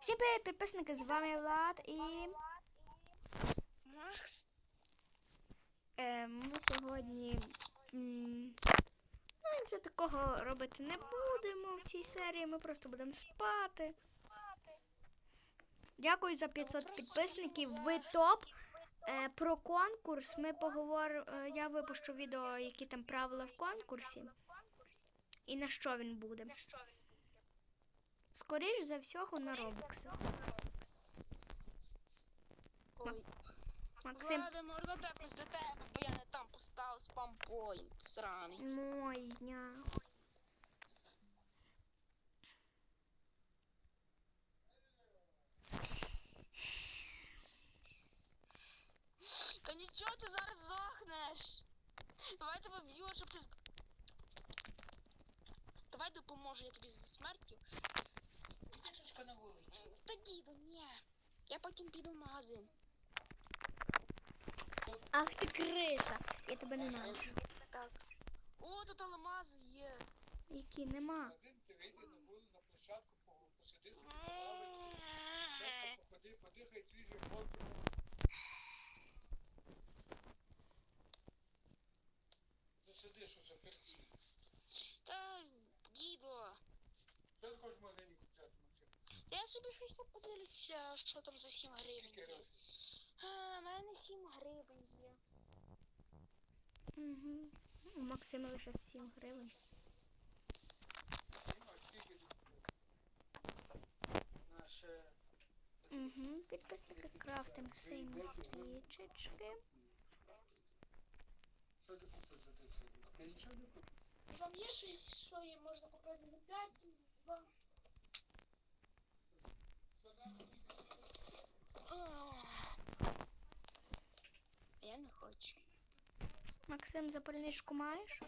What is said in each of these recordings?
Всім привіт, підписники, з вами Влад і Макс. е, ми сьогодні м, ну, нічого такого робити не будемо в цій серії, ми просто будемо спати. Дякую за 500 підписників. Ви топ. Е, про конкурс ми поговоримо. Е, я випущу відео, які там правила в конкурсі. І на що він буде. Скоріш за всього на Робокси. Ой. Максим, Влада, можна тепнуть до тебе, бо я не там поставив спампоінт сраний. Мойня. Та нічого ти зараз здохнеш. Давай тебе б'ю, щоб ти. Давай допоможу я тобі зі смертю. Діточка на вулиці. Та діду, ні. Я потім піду в магазин. Ах ти криса. Я тебе не знаю. Так. О, тут алмази є. Які нема. Один ти вийди на вулицю, на площадку, по- посиди собі на лавочці, просто походи, подихай свіжим воздухом. Та, дідо. Що ти хочеш в магазині купляти, Максим? Я собі щось там подивлюся, що там за 7 гривень є. А, в мене 7 гривень є. Угу. У Максима лише 7 гривень. Угу. Підписники крафтим сині свічечки. Що ти купив за 10 гривень? Ти нічого не купив? Там є щось, що їм можна показати за 5, за 2. Я не хочу. Максим, запальничку маєш?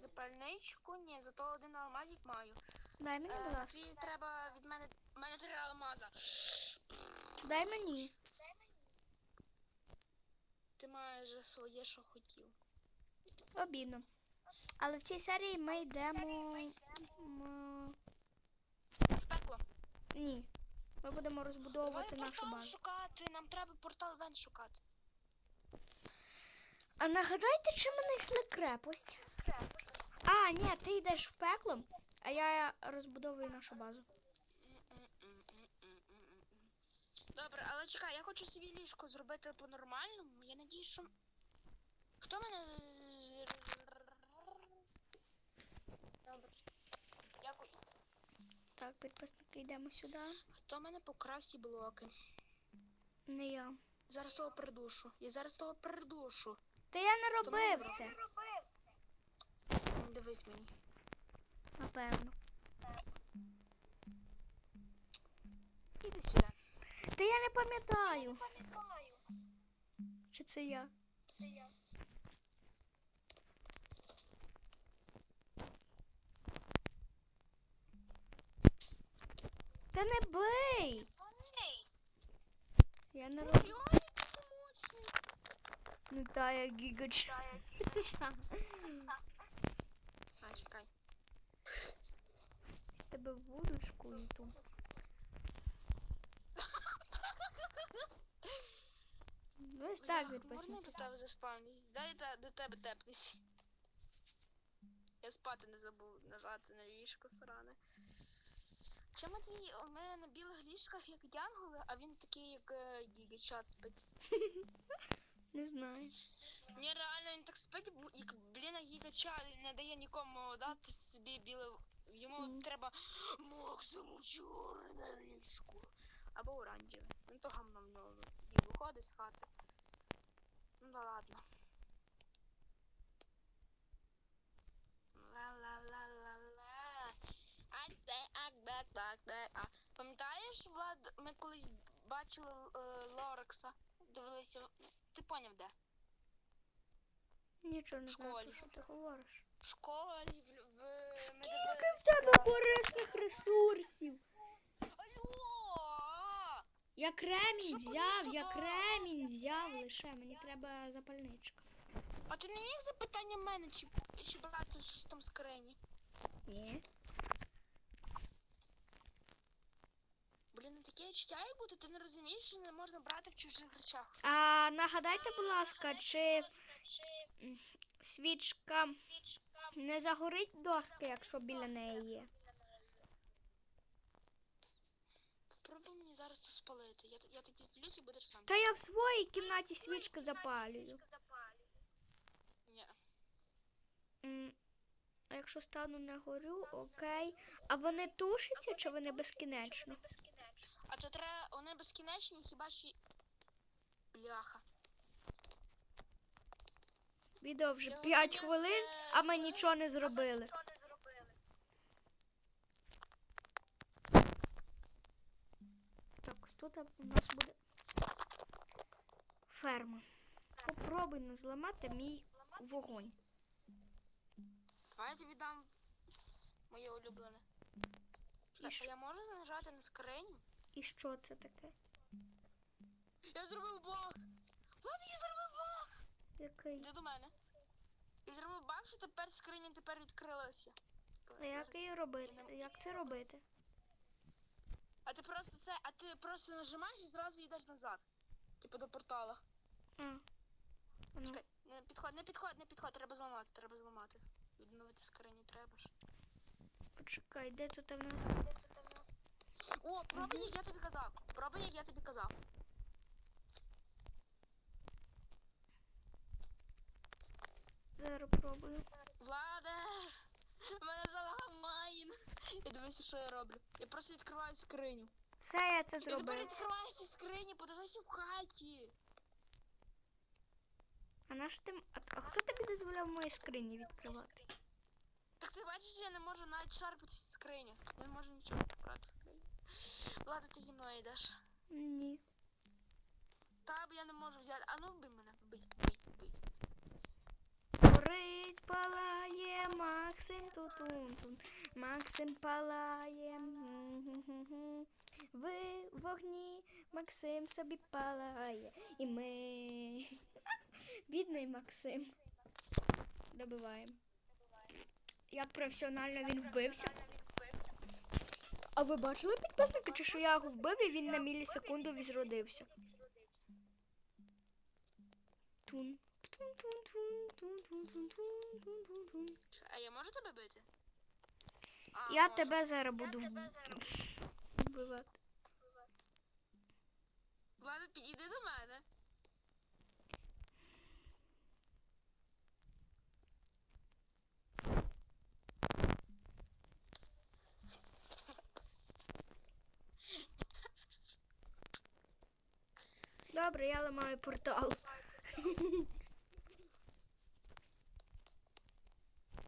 Запальничку ні, зато один алмазик маю. Дай мені, будь Е, ласка. тобі треба від мене. У мене три алмаза. Дай мені. Ти маєш вже своє, що хотів. Обідно. Але в цій серії ми йдемо. Ні. Ми будемо розбудовувати Давай нашу базу. шукати. Нам треба портал вен шукати. А нагадайте, чи ми знайшли крепость? А, ні, ти йдеш в пекло, а я розбудовую нашу базу. Добре, але чекай, я хочу собі ліжко зробити по-нормальному. Я надію, що. Хто мене. Добре. Дякую. Так, підписники, йдемо сюди. Хто мене покрав ці блоки? Не я. Зараз того придушу. Я зараз того придушу. Та я не Тому робив добре. це, Дивись мені. напевно. Іди сюди. Та я не пам'ятаю. Чи це я? Та не бий! Я не роблю. Йой. Ну та я гігач. А, чекай. Тебе вудочку йду. Ось так Можна підписники. до тебе заспавнись? Дай та- до тебе тепнись. Я спати не забув нажати на ліжко сране. Чому твій у мене на білих ліжках як дянголи, а він такий, як е, гігачат спить? Не знаю. Ні, реально він так спить, як блін гігачат, і не дає нікому дати собі біле. Йому Мгм. треба максимум чорне ліжко. Або оранжеве. Ну то гамно в нього тоді виходить з хати. Ну да ладно. I back back back. А пам'ятаєш, Влад, ми колись бачили е, Лорекса, дивилися. Ти поняв де? Нічого не знаю, школі. що ти говориш. В школі, в, в ми Скільки дивилися- в тебе корисних ресурсів? Алло! Я кремінь взяв, я кремінь взяв лише, мені треба запальничка. А ти не міг запитання в мене, чи, чи брати щось там з скрині? Ні. Таке відчуття, як будто ти не розумієш, що не можна брати в чужих речах. А нагадайте, будь ласка, чи свічка не загорить доски, якщо біля неї є? Попробуй мені зараз це спалити. Я, я тоді злюсь і будеш сам. Та я в своїй кімнаті свічки запалюю. Ні. М, А якщо стану на горю, окей. А вони тушаться чи вони безкінечно? А то треба, вони безкінечні, хіба що. Бляха. Відео вже 5 хвилин, а ми нічого не зробили. Так, тут у нас буде ферма. Попробуй ну, зламати мій вогонь. Давай я тобі дам моє улюблене. І А я можу нажати на скриню? І що це таке? Я зробив баг! Влад, я зробив баг! Який? Іди до мене. Я зробив баг, що тепер скриня тепер відкрилася. А як її робити? Як це робити? А ти просто це, а ти просто нажимаєш і зразу йдеш назад. Типу до портала. А. А ну, Чекай, не підходь, не підходь, не підходь, треба зламати, треба зламати. Відновити скриню треба ж. почекай, де тут у нас? О, пробуй, як я тобі казав. Пробуй, як я тобі казав. Зараз пробую. Владе! Мене залагав майн. І дивися, що я роблю. Я просто відкриваю скриню. Все, я це І тепер зробив. відкриваєш ці скрині, подивися в хаті. А наш ти. м- А, а хто тобі дозволяв мої скрині відкривати? Так ти бачиш, я не можу навіть шарпати в скрині. Не можу нічого брати. Влада, ти зі мною йдеш. Ні. Та б я не можу взяти. А ну вбий мене, вбий, вбий, вбий. Горить, палає, Максим тутун-тун. Максим палає. Ви в вогні, Максим собі палає. І ми. Бідний Максим. Добиваємо. Як професіонально він вбився. А ви бачили підписники, чи що я його вбив і він на мілісекунду відродився? Тун. А я можу тебе бити? А, Я можу. тебе зараз буду вбивати. Влада, підійди до мене. Добре, я ламаю портал.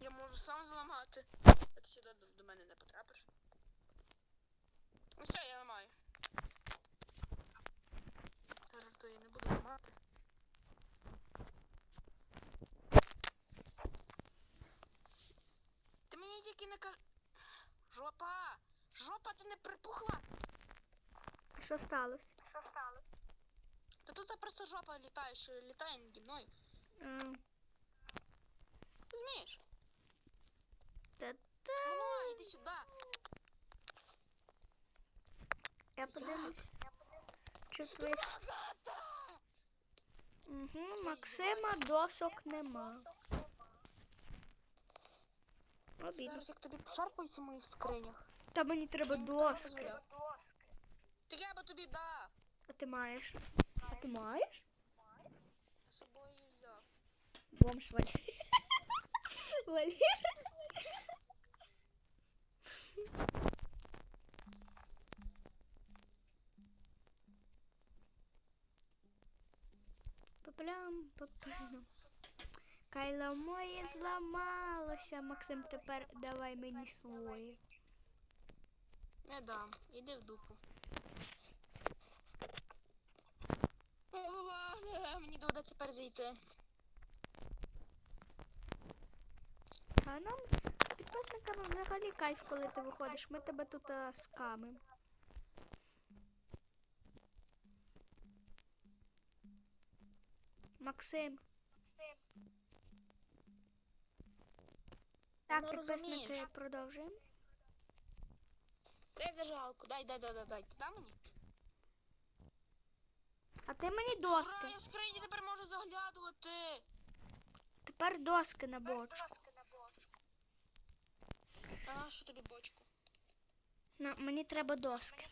Я можу сам зламати. А ти сюди до, до мене не потрапиш. Ну все, я ламаю. Жартую, я не буду ламати. Ти мені тільки не кажи. Жопа! Жопа, ти не припухла! Що сталося? Тут просто жопа літає, що літає наді мною. А, Розумієш? Та-та. Ну, іди сюди. Я подивлюсь. Чи твої... Угу, Максима досок нема. Обідно. Зараз як тобі пошарпаюся в скринях. Та мені треба доски. Так я би тобі дав. А ти маєш? Ти маєш? З собою взяв. Бомж Валер. Валер. Паплям, паплям. Кайло моє зламалося. Максим, тепер давай мені своє. Не дам. Іди в дупу. Мені доведеться тепер зайти. А нам з підписниками взагалі кайф, коли ти виходиш. Ми тебе тут а, скамимо. Максим. Так, Ну, підписники розумієш. продовжуємо. Дай зажигалку, дай, дай, дай, дай, дай. Ти мені? А ти мені Ура, доски. я в скрині тепер можу заглядувати. Тепер доски на бочку. А що тобі бочку? На, мені треба доски.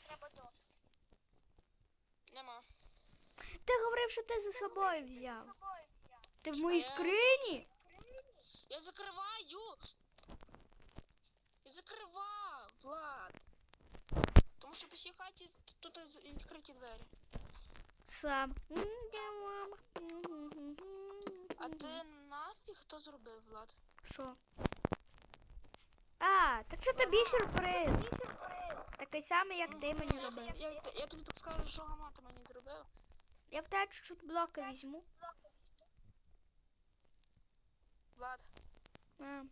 Нема. Ти говорив, що ти за собою взяв. Ти в моїй скрині? Я закриваю. Я закривав, Влад. Тому що по всій хаті тут відкриті двері. Сам. А ти нафіг хто зробив, Влад? Що? А, так це тобі сюрприз. Такий самий, як ти мені Я, робив. я, я, я тобі так скажу, що гамати мені зробив. Я в тебе чуть блоки візьму. Влад, А,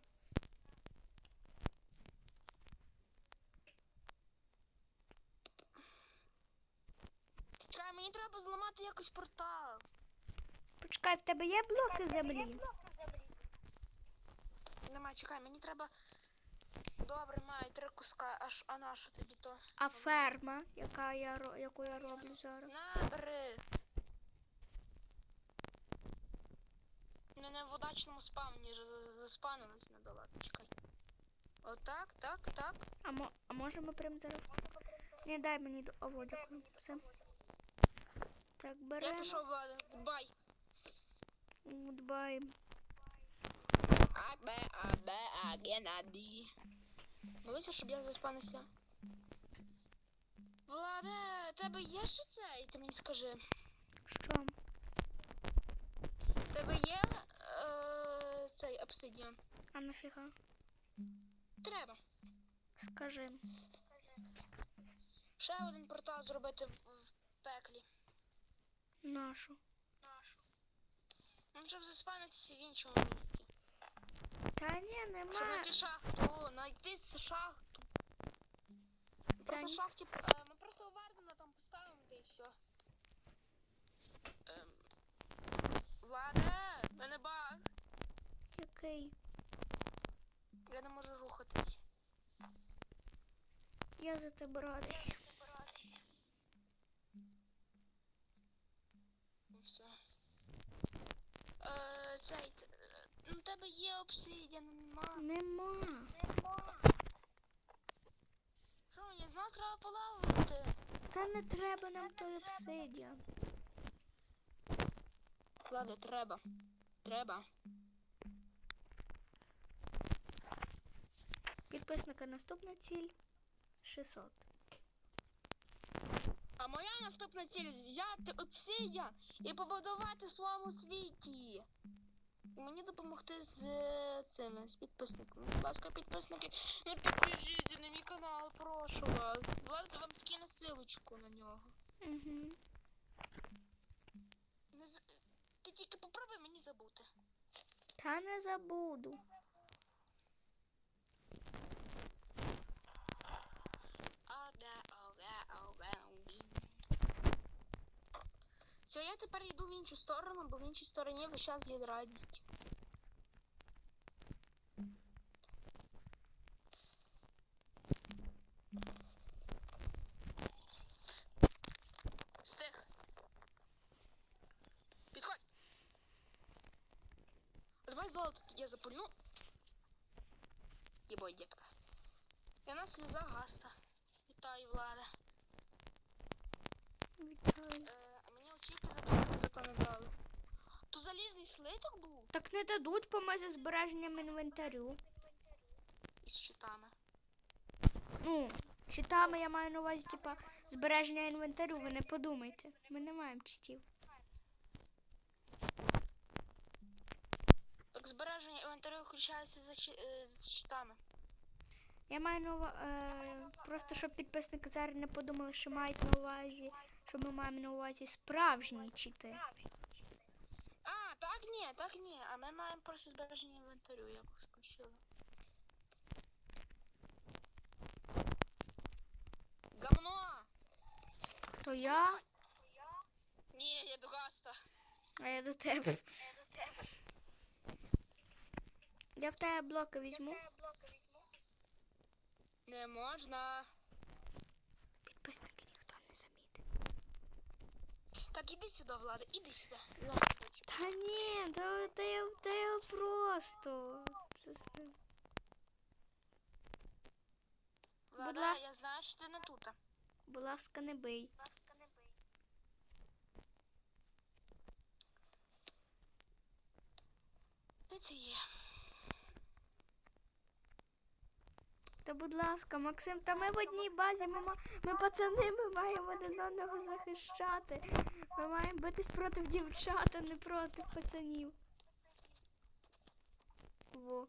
чекай, мені треба зламати якось портал. почекай, в тебе є блоки землі? Нема, чекай, мені треба. Добре, маю три куска, аж а на що тобі то? А ферма, яка я, ро- яку я роблю зараз? На, бери. Не на в удачному спавні ж заспавнилось недалeko, чекай. Отак, так, так. А, мо, а може ми прям зараз? Не дай мені до. О, дякую. Все. Так, Я пішов, Влада. Бай. Дбаємо. А, Б, А, Б, А, Г, на, Б. Молися, щоб я заспанився. Владе, тебе є ще цей? Ти мені скажи. Що? Тебе є е, цей обсидіан? А нафіга? Треба. Скажи. Ще один портал зробити в, в пеклі. Нашу. Нашу. Ну, щоб заспанитися в іншому місці. Та ні, Щоб нема. знайти шахту, знайти шахту. Просто ні. шахті, е, ми просто Вардена там поставимо та і все. Ем. Владе, в мене баг. Який? Я не можу рухатись. Я за тебе радий. Ну все. Е, цей, е, ну в тебе є обсидіан, нема. Нема. Що мені знов треба полавити? Та не треба нам той обсидіан. Ладно, треба. Треба. Підписника наступна ціль 600. А моя наступна ціль взяти обсидіан і побудувати в своєму світі. І мені допомогти з е, цими, з підписниками. Будь ласка, підписники, не підпишіться на мій канал, прошу вас. Влад вам скину силочку на нього. Угу. Ти тільки попробуй мені забути. Та не забуду. Все, я тепер йду в іншу сторону, бо в іншій стороні весь час є радість. Стих. Підходь. Давай золото я запульну. Єбой, дітка. І у нас сльоза гаста. Вітаю, Влада. Вітаю. Е, а мені очівки за то, за то не дали. То залізний слиток був Так не дадуть по зі збереженням інвентарю. із щитами. Ну, читами я маю на увазі, типа, збереження інвентарю, ви не подумайте. Ми не маємо читів. Так збереження інвентарю включається за щи- е, з щитами. Я маю на увазі, е, просто щоб підписники зараз не подумали, що мають на увазі, що ми маємо на увазі справжні чити. Так ні, так ні. А ми маємо просто збереження інвентарю, як включили. Гамно! То я, Ні, я до гаста. а я до тебе. Я в тебе блоки візьму. Не можна. Підписники ніхто не замітить. Так Іди сюди, Влада, іди сюди. Влада. Та ні, та, та, я, та я просто. Ладно, Будь ласка. я знаю, що ти не тут. Будь ласка, не бий. Де це є? Та будь ласка, Максим, та ми в одній базі, ми, ми пацани, ми маємо один одного захищати. Ми маємо битись проти дівчат, а не проти пацанів. Во.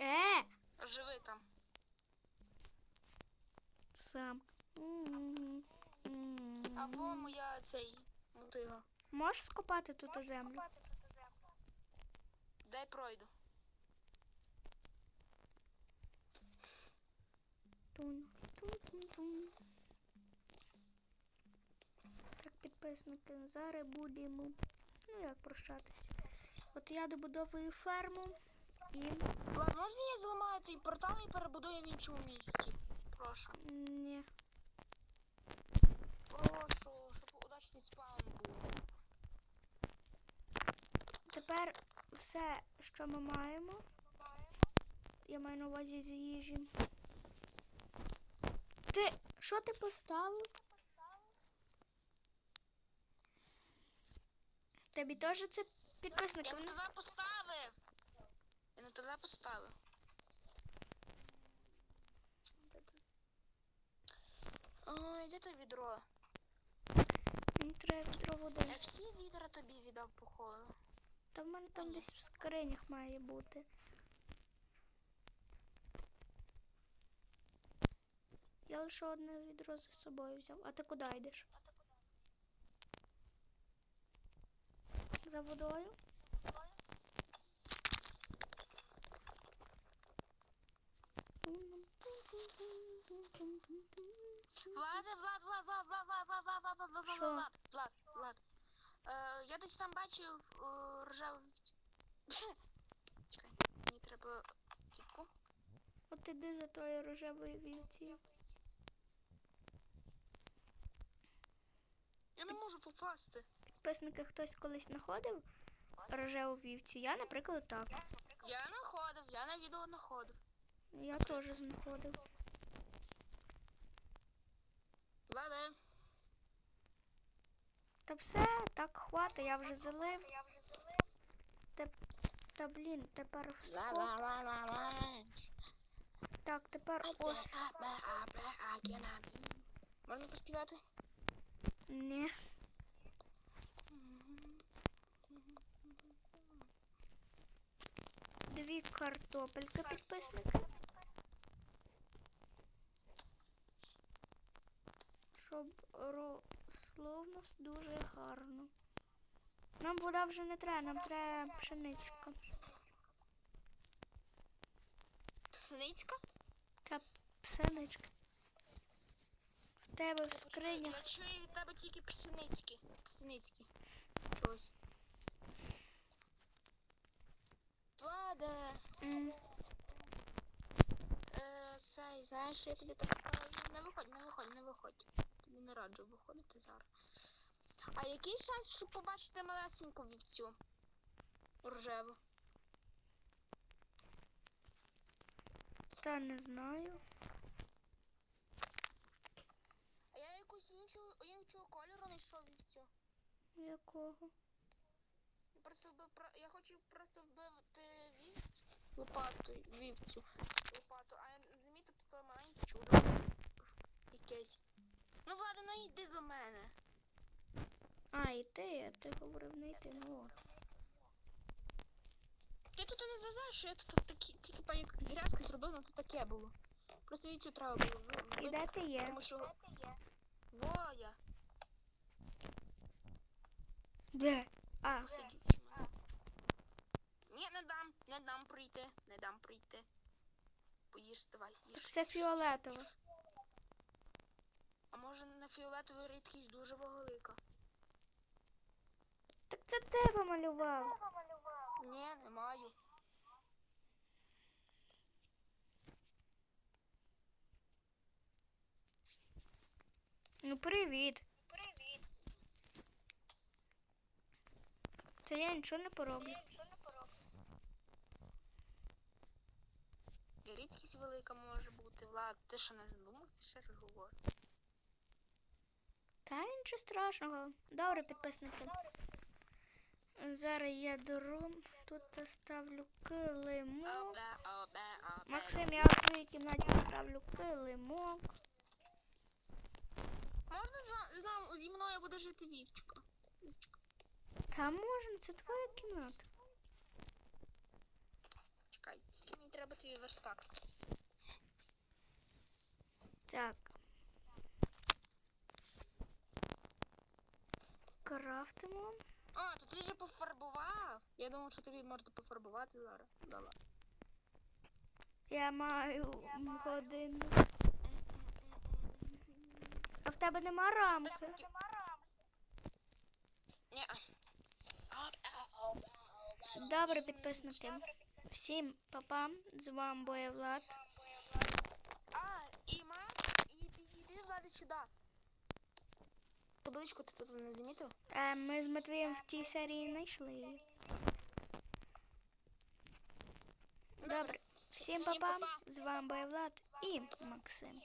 Е! Живи там. Сам. Або моя цей мотига. Можеш скопати тут землю? Дай пройду. Тун, тун, тун, тун. Так, підписники, зараз будемо. Ну як прощатись. От я добудовую ферму і. Влад, можна я зламаю той портал і перебудую в іншому місці? Прошу. Ні. Прошу, щоб удачний спаун був. Тепер все, що ми маємо. Я маю на увазі з їжі. Ти що ти поставив? Тобі теж це підписники? Я не туди поставив. Я не туди поставив. Ой, де те відро? Мені треба відро води. Я всі відра тобі віддав походу. Та в мене там десь в скринях має бути. Я лише одне відро за собою взяв. А ти куди йдеш? За водою? Влад, Влад, Влад, Влад, Влад, Влад, Влад, Влад, Влад, Влад? Влад, Влад, Влад. Е, я десь там бачив е, рожеву. Чекай, мені треба кітку. От іди за тою рожевою вівці. Я не можу попасти. Підписники хтось колись знаходив рожеву вівцю. Я, наприклад, так. Я знаходив, я на відео знаходив. Я теж знаходив. Влада, Та все, так хватить, я вже залив. Та, та блін, тепер в скоп. Так, тепер ось. Можна поспівати? Ні. Дві картопельки підписники. Щоб росло в нас дуже гарно. Нам вода вже не треба, нам треба пшеницька. Синицька? Та пшеничка. Тебе в скринях. Я чую від тебе тільки пшеницькі. Пшеницькі. Влада, М, е, цей, знаєш, що я тобі так скажу? Не виходь, не виходь, не виходь. Тобі не раджу виходити зараз. А який шанс, щоб побачити малесеньку вівцю? Рожеву. Та не знаю. А я якусь іншу, знайшов вівцю. Якого? Я Просто вбив, я хочу просто вбити вівць лопатою, вівцю лопату, а замітити тут маленьке чудо. Якесь. Ну влада, ну йди до мене. А, і ти, ти говорив не йти, ну от. Ти тут не зважаєш, що я тут такі, тільки па як грязки зробив, ну то таке було. Просто вівцю треба було ви- І де ти є? тому що... Воя, Де? А, посидів. Ні, не дам, не дам прийти, не дам прийти. Поїж, давай, їж. це фіолетове. А може на фіолетовий рідкість дуже велика? Так це ти помалював. Ні, не маю. Ну привіт. То я нічого не пороблю. Рідкість велика може бути, Влад, ти що не задумався, ще раз говорю. Та нічого страшного. Добре, підписники. Зараз я беру, тут ставлю килимок. Максим, я в твоїй кімнаті ставлю килимок. Можна з, ва- з зі мною буде жити Вівчика? Вівчика. Та можна, це твоя кімната. Чекай, мені треба твій верстак. Так. Крафтимо. А, то ти вже пофарбував? Я думав, що тобі можна пофарбувати зараз. Да ладно. Я маю годину. А в тебе нема рамки? Ні. Добре, підписники. Всім папа, з вами Боєвлад. А, і ма, і підійди, Влади, сюди. Табличку ти тут не замітив? Е, ми з Матвієм в тій серії знайшли її. Добре. Всім папа, з вами Боєвлад і Максим.